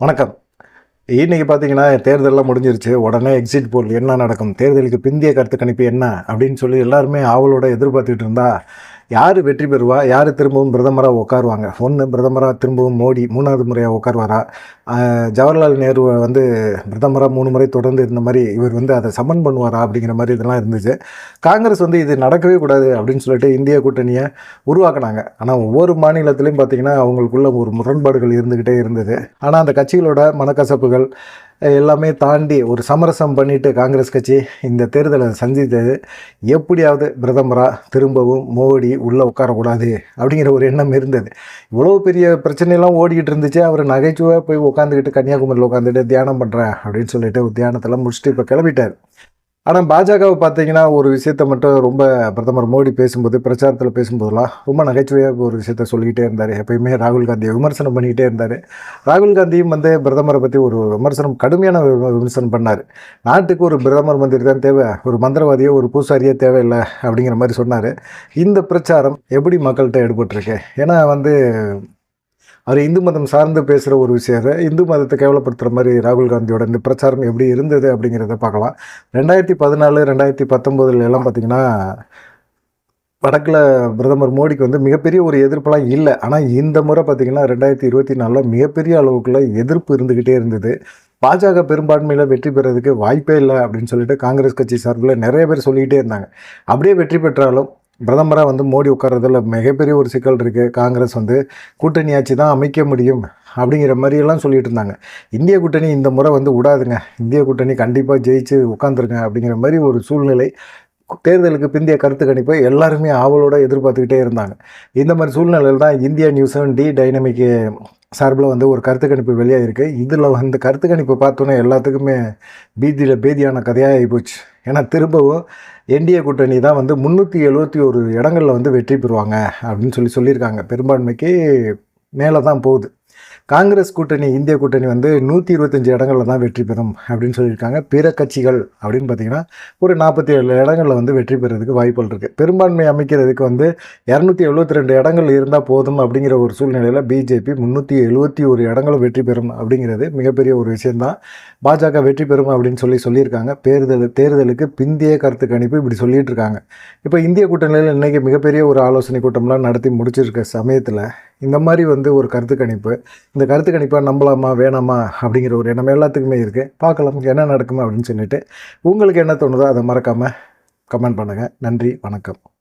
வணக்கம். இன்றைக்கி பார்த்தீங்கன்னா தேர்தலெல்லாம் முடிஞ்சிருச்சு. உடனே எக்ஸிட் போல் என்ன நடக்கும்? தேர்தலுக்கு பிந்திய கருத்து கணிப்பு என்ன? அப்படின்னு சொல்லி எல்லாருமே ஆவலோட எதிர்பார்த்துட்டு இருந்தா யார் வெற்றி பெறுவா? யார் திரும்பவும் பிரதமராக உட்காருவாங்க? ஒன்று பிரதமராக திரும்பவும் மோடி மூணாவது முறையாக உட்காருவாரா? ஜவஹர்லால் நேரு வந்து பிரதமராக மூணு முறை தொடர்ந்து இருந்த மாதிரி இவர் வந்து அதை சமன் பண்ணுவாரா அப்படிங்கிற மாதிரி இதெல்லாம் இருந்துச்சு. காங்கிரஸ் வந்து இது நடக்கவே கூடாது அப்படின்னு சொல்லிட்டு இந்திய கூட்டணியை உருவாக்குனாங்க. ஆனால் ஒவ்வொரு மாநிலத்திலையும் பார்த்தீங்கன்னா அவங்களுக்குள்ள ஒரு முரண்பாடுகள் இருந்துக்கிட்டே இருந்தது. ஆனால் அந்த கட்சிகளோட மனக்கசப்புகள் எல்லாமே தாண்டி ஒரு சமரசம் பண்ணிவிட்டு காங்கிரஸ் கட்சி இந்த தேர்தலை சந்தித்தது. எப்படியாவது பிரதமராக திரும்பவும் மோடி உள்ளே உட்காரக்கூடாது அப்படிங்கிற ஒரு எண்ணம் இருந்தது. இவ்வளோ பெரிய பிரச்சனையெல்லாம் ஓடிக்கிட்டு இருந்துச்சு. அவர் நகைச்சுவை போய் உட்காந்துக்கிட்டு கன்னியாகுமரியில் உட்காந்துட்டு தியானம் பண்ணுறேன் அப்படின்னு சொல்லிட்டு தியானத்தெல்லாம் முடிச்சுட்டு இப்போ கிளம்பிட்டார். ஆனால் பாஜகவை பார்த்தீங்கன்னா ஒரு விஷயத்த மட்டும் ரொம்ப பிரதமர் மோடி பேசும்போது பிரச்சாரத்தில் பேசும்போதெல்லாம் ரொம்ப நகைச்சுவையாக ஒரு விஷயத்த சொல்லிக்கிட்டே இருந்தார். எப்பயுமே ராகுல் காந்தியை விமர்சனம் பண்ணிக்கிட்டே இருந்தார். ராகுல் காந்தியும் வந்து பிரதமரை பற்றி ஒரு விமர்சனம் கடுமையான வி- விமர்சனம் பண்ணார். நாட்டுக்கு ஒரு பிரதமர் மந்திரி தான் தேவை. ஒரு மந்திரவாதியோ ஒரு பூசாரியே தேவையில்லை அப்படிங்கிற மாதிரி சொன்னார். இந்த பிரச்சாரம் எப்படி மக்கள்கிட்ட எடுபட்டிருக்கு ஏன்னா வந்து அவர் இந்து மதம் சார்ந்து பேசுகிற ஒரு விஷயத்தை இந்து மதத்தை கேவலப்படுத்துகிற மாதிரி ராகுல் காந்தியோட இந்த பிரச்சாரம் எப்படி இருந்தது அப்படிங்கிறத பார்க்கலாம். ரெண்டாயிரத்தி பதினாலு ரெண்டாயிரத்தி பத்தொம்போதுல எல்லாம் பார்த்தீங்கன்னா வடக்கில் பிரதமர் மோடிக்கு வந்து மிகப்பெரிய ஒரு எதிர்ப்பெல்லாம் இல்லை. ஆனால் இந்த முறை பார்த்திங்கன்னா ரெண்டாயிரத்தி இருபத்தி நாலில் மிகப்பெரிய அளவுக்குள்ள எதிர்ப்பு இருந்துக்கிட்டே இருந்தது. பாஜக பெரும்பான்மையில் வெற்றி பெறதுக்கு வாய்ப்பே இல்லை அப்படின்னு சொல்லிட்டு காங்கிரஸ் கட்சி சார்பில் நிறைய பேர் சொல்லிக்கிட்டே இருந்தாங்க. அப்படியே வெற்றி பெற்றாலும் பிரதமராக வந்து மோடி உட்கார்றதில் மிகப்பெரிய ஒரு சிக்கல் இருக்குது காங்கிரஸ் வந்து கூட்டணி ஆட்சி தான் அமைக்க முடியும் அப்படிங்கிற மாதிரியெல்லாம் சொல்லிட்டு இருந்தாங்க. இந்திய கூட்டணி இந்த முறை வந்து விடாதுங்க. இந்திய கூட்டணி கண்டிப்பாக ஜெயிச்சு உட்காந்துருங்க அப்படிங்கிற மாதிரி ஒரு சூழ்நிலை தேர்தலுக்கு பிந்தைய கருத்து கணிப்பை எல்லாருமே ஆவலோடு எதிர்பார்த்துக்கிட்டே இருந்தாங்க. இந்த மாதிரி சூழ்நிலையில் தான் இந்தியா நியூஸ் டி டைனமிக்கு சார்பில் வந்து ஒரு கருத்து கணிப்பு வெளியாக இருக்குது இதில் வந்து கருத்து கணிப்பு பார்த்தோன்னே எல்லாத்துக்குமே பீதியில் பேதியான கதையாக ஆகிப்போச்சு ஏன்னா திரும்பவும் என்டிஏ கூட்டணி தான் வந்து முந்நூற்றி எழுபத்தி ஒரு இடங்களில் வந்து வெற்றி பெறுவாங்க அப்படின்னு சொல்லி சொல்லியிருக்காங்க. பெரும்பான்மைக்கு மேலே தான் போகுது. காங்கிரஸ் கூட்டணி இந்திய கூட்டணி வந்து நூற்றி இருபத்தஞ்சி இடங்களில் தான் வெற்றி பெறும் அப்படின்னு சொல்லியிருக்காங்க. பிற கட்சிகள் அப்படின்னு பார்த்தீங்கன்னா ஒரு நாற்பத்தி ஏழு இடங்களில் வந்து வெற்றி பெறதுக்கு வாய்ப்புகள் இருக்குது பெரும்பான்மை அமைக்கிறதுக்கு வந்து இரநூத்தி எழுபத்தி ரெண்டு இடங்கள் இருந்தால் போதும் அப்படிங்கிற ஒரு சூழ்நிலையில் பிஜேபி முந்நூற்றி எழுபத்தி ஒரு இடங்களும் வெற்றி பெறும் அப்படிங்கிறது மிகப்பெரிய ஒரு விஷயந்தான் பாஜக வெற்றி பெறும் அப்படின்னு சொல்லி சொல்லியிருக்காங்க. தேர்தல் தேர்தலுக்கு பிந்திய கருத்து கணிப்பு இப்படி சொல்லிட்டு இருக்காங்க. இப்போ இந்திய கூட்டணியில் இன்றைக்கி மிகப்பெரிய ஒரு ஆலோசனை கூட்டம்லாம் நடத்தி முடிச்சிருக்க சமயத்தில் இந்த மாதிரி வந்து ஒரு கருத்து கணிப்பு இந்த கருத்து கணிப்பாக நம்பலாமா வேணாமா அப்படிங்கிற ஒரு எண்ணம் எல்லாத்துக்குமே இருக்குது பார்க்கலாம் என்ன நடக்குமா அப்படின்னு சொல்லிட்டு உங்களுக்கு என்ன தோணுதோ அதை மறக்காமல் கமெண்ட் பண்ணுங்கள் நன்றி வணக்கம்.